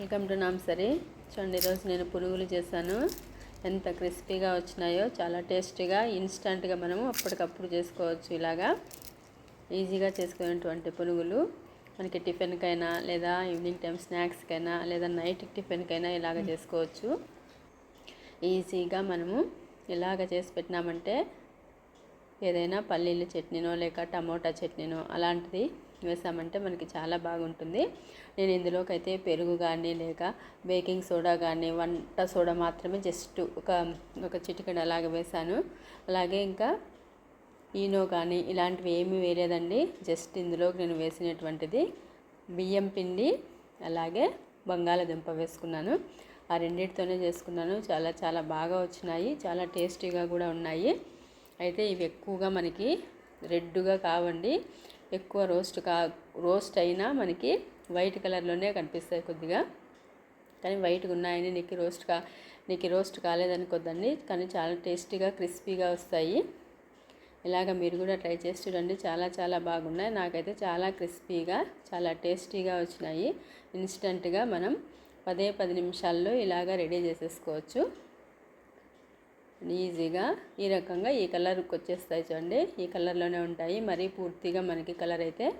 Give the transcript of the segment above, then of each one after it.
Welcome to నామ్సరీ. చూడండి ఈరోజు నేను పునుగులు చేశాను. ఎంత క్రిస్పీగా వచ్చినాయో చాలా టేస్టీగా ఇన్స్టంట్గా మనము అప్పటికప్పుడు చేసుకోవచ్చు ఇలాగా. ఈజీగా చేసుకునేటువంటి పునుగులు. మనకి టిఫిన్కైనా లేదా ఈవినింగ్ టైం స్నాక్స్కైనా లేదా నైట్ టిఫిన్కైనా ఇలాగ చేసుకోవచ్చు. ఈజీగా మనము ఇలాగ చేసి పెట్టినామంటే ఏదైనా పల్లీల చట్నీనో లేక టమోటా చట్నీనో అలాంటిది వేసామంటే మనకి చాలా బాగుంటుంది. నేను ఇందులోకి అయితే పెరుగు కానీ లేక బేకింగ్ సోడా కానీ వంట సోడా మాత్రమే జస్ట్ ఒక ఒక చిటికెడు అలాగే వేసాను. అలాగే ఇంకా ఈనో కానీ ఇలాంటివి ఏమీ వేయలేదండి. జస్ట్ ఇందులోకి నేను వేసినటువంటిది బియ్యం పిండి అలాగే బంగాళదుంప వేసుకున్నాను. ఆ రెండింటితోనే చేసుకున్నాను. చాలా చాలా బాగా వచ్చినాయి. చాలా టేస్టీగా కూడా ఉన్నాయి. అయితే ఇవి ఎక్కువగా మనకి రెడ్గా కావండి. ఎక్కువ రోస్ట్ కా రోస్ట్ అయినా మనకి వైట్ కలర్లోనే కనిపిస్తాయి కొద్దిగా. కానీ వైట్గా ఉన్నాయని నీకు రోస్ట్ కా నీకు రోస్ట్ కాలేదనుకోద్దండి కానీ చాలా టేస్టీగా క్రిస్పీగా వస్తాయి. ఇలాగ మీరు కూడా ట్రై చేసి చూడండి. చాలా చాలా బాగున్నాయి. నాకైతే చాలా క్రిస్పీగా చాలా టేస్టీగా వచ్చినాయి. ఇన్స్టంట్గా మనం పదే పది నిమిషాల్లో ఇలాగ రెడీ చేసేసుకోవచ్చు. ఈజీగా ఈ రకంగా ఈ కలర్కి వచ్చేస్తాయి చూడండి. ఈ కలర్లోనే ఉంటాయి. మరీ పూర్తిగా మనకి కలర్ అయితే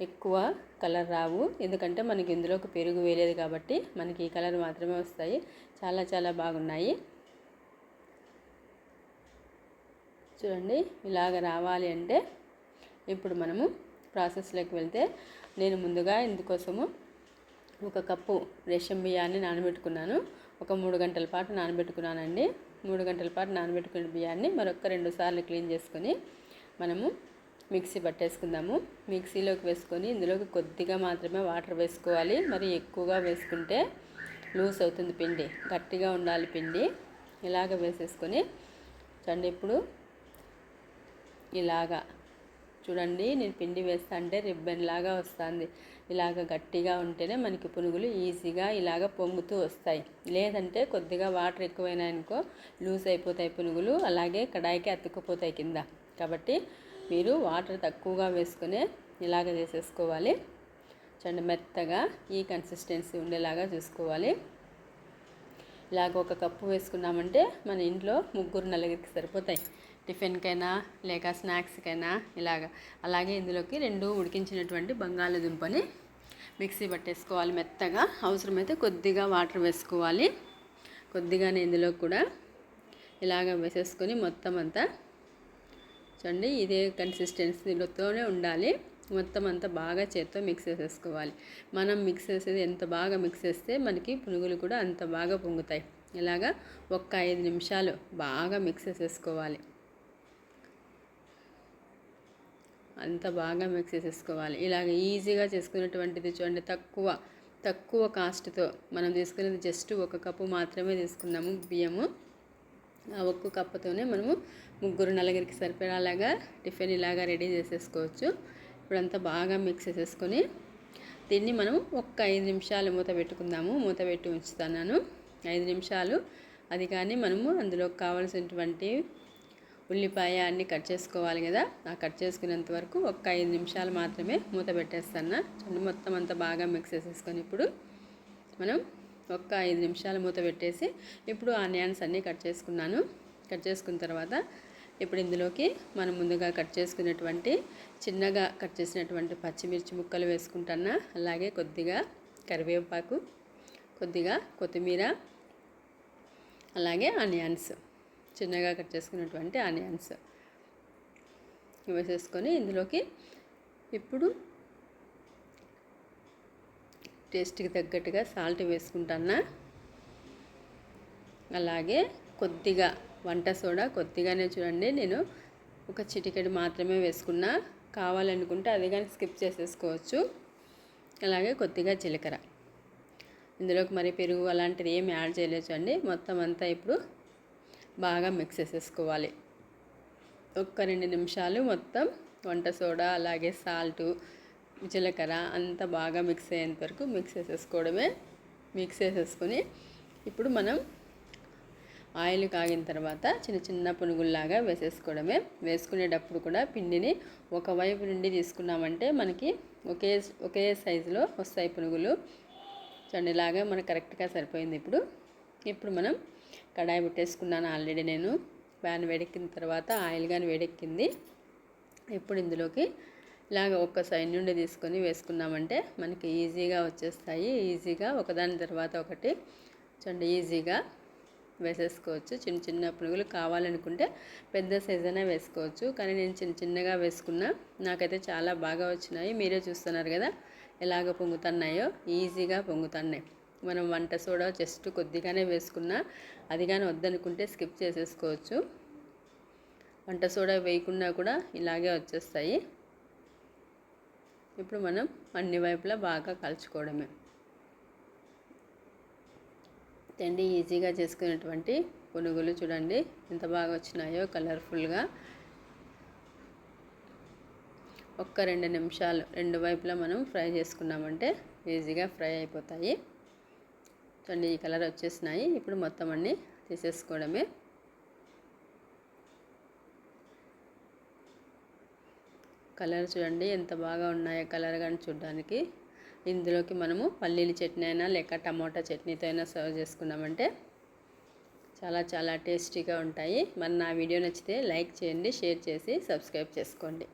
ఎక్కువ కలర్ రావు. ఎందుకంటే మనకి ఇందులోకి పెరుగు వేయలేదు కాబట్టి మనకి ఈ కలర్ మాత్రమే వస్తాయి. చాలా చాలా బాగున్నాయి. చూడండి ఇలాగ రావాలి అంటే ఇప్పుడు మనము ప్రాసెస్లోకి వెళ్తే నేను ముందుగా ఇందుకోసము ఒక కప్పు రేషన్ బియ్యాన్ని నానబెట్టుకున్నాను. ఒక మూడు గంటల పాటు నానబెట్టుకున్నానండి. మూడు గంటల పాటు నానబెట్టుకున్న బియ్యాన్ని మరొక రెండు సార్లు క్లీన్ చేసుకొని మనము మిక్సీ పట్టేసుకుందాము. మిక్సీలోకి వేసుకొని ఇందులోకి కొద్దిగా మాత్రమే వాటర్ వేసుకోవాలి. మరి ఎక్కువగా వేసుకుంటే లూజ్ అవుతుంది పిండి గట్టిగా ఉండాలి పిండి. ఇలాగ వేసేసుకొని చూడండి ఇప్పుడు ఇలాగా చూడండి నేను పిండి వేస్తా అంటే రిబ్బన్ లాగా వస్తుంది. ఇలాగ గట్టిగా ఉంటేనే మనకి పునుగులు ఈజీగా ఇలాగ పొంగుతూ వస్తాయి. లేదంటే కొద్దిగా వాటర్ ఎక్కువైనాయనుకో లూజ్ అయిపోతాయి పునుగులు అలాగే కడాయికి అతుక్కుపోతాయి కింద. కాబట్టి మీరు వాటర్ తక్కువగా వేసుకునే ఇలాగ చేసేసుకోవాలి. చూడండి మెత్తగా ఈ కన్సిస్టెన్సీ ఉండేలాగా చూసుకోవాలి. ఇలాగ ఒక కప్పు వేసుకున్నామంటే మన ఇంట్లో ముగ్గురు నలుగురికి సరిపోతాయి. టిఫిన్కైనా లేక స్నాక్స్కైనా ఇలాగ. అలాగే ఇందులోకి రెండు ఉడికించినటువంటి బంగాళదుంపని మిక్సీ పట్టేసుకోవాలి మెత్తగా. అవసరమైతే కొద్దిగా వాటర్ వేసుకోవాలి. కొద్దిగానే ఇందులో కూడా ఇలాగ వేసేసుకొని మొత్తం అంతా చూడండి ఇదే కన్సిస్టెన్సీలతోనే ఉండాలి. మొత్తం అంతా బాగా చేత్తో మిక్స్ చేసేసుకోవాలి. మనం మిక్స్ చేసేది ఎంత బాగా మిక్స్ చేస్తే మనకి పునుగులు కూడా అంత బాగా పొంగుతాయి. ఇలాగా ఒక్క ఐదు నిమిషాలు బాగా మిక్స్ చేసేసుకోవాలి. అంత బాగా మిక్స్ చేసేసుకోవాలి. ఇలాగ ఈజీగా చేసుకునేటువంటిది చూడండి తక్కువ తక్కువ కాస్ట్తో మనం తీసుకునేది జస్ట్ ఒక కప్పు మాత్రమే తీసుకున్నాము బియ్యము. ఆ ఒక్క కప్పుతోనే మనము ముగ్గురు నలుగురికి సరిపడేలాగా టిఫిన్ ఇలాగా రెడీ చేసేసుకోవచ్చు. ఇప్పుడంతా బాగా మిక్స్ చేసేసుకొని దీన్ని మనం ఒక్క ఐదు నిమిషాలు మూత పెట్టుకుందాము. మూత పెట్టి ఉంచుతున్నాను. ఐదు నిమిషాలు. అది కానీ మనము అందులో కావలసినటువంటి ఉల్లిపాయ అన్నీ కట్ చేసుకోవాలి కదా. ఆ కట్ చేసుకునేంత వరకు ఒక్క ఐదు నిమిషాలు మాత్రమే మూత పెట్టేస్తాను చూడండి మొత్తం అంతా బాగా మిక్స్ చేసేసుకొని ఇప్పుడు మనం ఒక్క ఐదు నిమిషాలు మూత పెట్టేసి ఇప్పుడు ఆనియన్స్ అన్నీ కట్ చేసుకున్నాను. కట్ చేసుకున్న తర్వాత ఇప్పుడు ఇందులోకి మనం ముందుగా కట్ చేసుకున్నటువంటి చిన్నగా కట్ చేసినటువంటి పచ్చిమిర్చి ముక్కలు వేసుకుంటున్నా అలాగే కొద్దిగా కరివేపాకు కొద్దిగా కొత్తిమీర అలాగే ఆనియన్స్ చిన్నగా కట్ చేసుకున్నటువంటి ఆనియన్స్ వేసేసుకొని ఇందులోకి ఇప్పుడు టేస్ట్కి తగ్గట్టుగా సాల్ట్ వేసుకుంటానా అలాగే కొద్దిగా వంట సోడా కొద్దిగానే చూడండి. నేను ఒక చిటికెడు మాత్రమే వేసుకున్నా. కావాలనుకుంటే అది కానీ స్కిప్ చేసేసుకోవచ్చు. అలాగే కొద్దిగా జీలకర్ర. ఇందులోకి మరి పెరుగు అలాంటిది ఏమి యాడ్ చేయలేచ్చు అండి మొత్తం అంతా ఇప్పుడు బాగా మిక్స్ చేసేసుకోవాలి. ఒక్క రెండు నిమిషాలు మొత్తం వంట సోడా అలాగే సాల్టు జీలకర్ర అంతా బాగా మిక్స్ అయ్యేంత వరకు మిక్స్ చేసేసుకోవడమే. మిక్స్ చేసేసుకొని ఇప్పుడు మనం ఆయిల్ కాగిన తర్వాత చిన్న చిన్న పునుగుల్లాగా వేసేసుకోవడమే. వేసుకునేటప్పుడు కూడా పిండిని ఒకవైపు నుండి తీసుకున్నామంటే మనకి ఒకే ఒకే సైజులో వస్తాయి పునుగులు. చూడండి ఇలాగా మనకు కరెక్ట్గా సరిపోయింది ఇప్పుడు. ఇప్పుడు మనం కడాయి పెట్టేసుకున్నాను ఆల్రెడీ నేను. ప్యాన్ వేడెక్కిన తర్వాత ఆయిల్ కానీ వేడెక్కింది. ఇప్పుడు ఇందులోకి ఇలాగ ఒక్క సైడ్ నుండి తీసుకొని వేసుకున్నామంటే మనకి ఈజీగా వచ్చేస్తాయి. ఈజీగా ఒకదాని తర్వాత ఒకటి. చూడండి ఈజీగా వేసేసుకోవచ్చు. చిన్న చిన్న పునుగులు కావాలనుకుంటే పెద్ద సైజునే వేసుకోవచ్చు. కానీ నేను చిన్న చిన్నగా వేసుకున్నా నాకైతే చాలా బాగా వచ్చినాయి. మీరే చూస్తున్నారు కదా ఎలాగ పొంగుతున్నాయో. ఈజీగా పొంగుతున్నాయి. మనం వంట సోడా జస్ట్ కొద్దిగానే వేసుకున్నా అది కానీ వద్దనుకుంటే స్కిప్ చేసేసుకోవచ్చు. వంట సోడా వేయకుండా కూడా ఇలాగే వచ్చేస్తాయి. ఇప్పుడు మనం అన్ని వైపులా బాగా కలుచుకోవడమే. తిండి ఈజీగా చేసుకునేటువంటి పునుగులు చూడండి. ఎంత బాగా వచ్చినాయో కలర్ఫుల్గా. ఒక్క రెండు నిమిషాలు రెండు వైపులా మనం ఫ్రై చేసుకున్నామంటే ఈజీగా ఫ్రై అయిపోతాయి. చూడండి ఈ కలర్ వచ్చేసినాయి. ఇప్పుడు మొత్తం అన్నీ తీసేసుకోవడమే. కలర్ చూడండి ఎంత బాగా ఉన్నాయో కలర్ కానీ చూడడానికి. ఇందులోకి మనము పల్లీల చట్నీ అయినా లేక టమోటా చట్నీతో అయినా సర్వ్ చేసుకున్నామంటే చాలా చాలా టేస్టీగా ఉంటాయి. మరి నా వీడియో నచ్చితే లైక్ చేయండి షేర్ చేసి సబ్స్క్రైబ్ చేసుకోండి.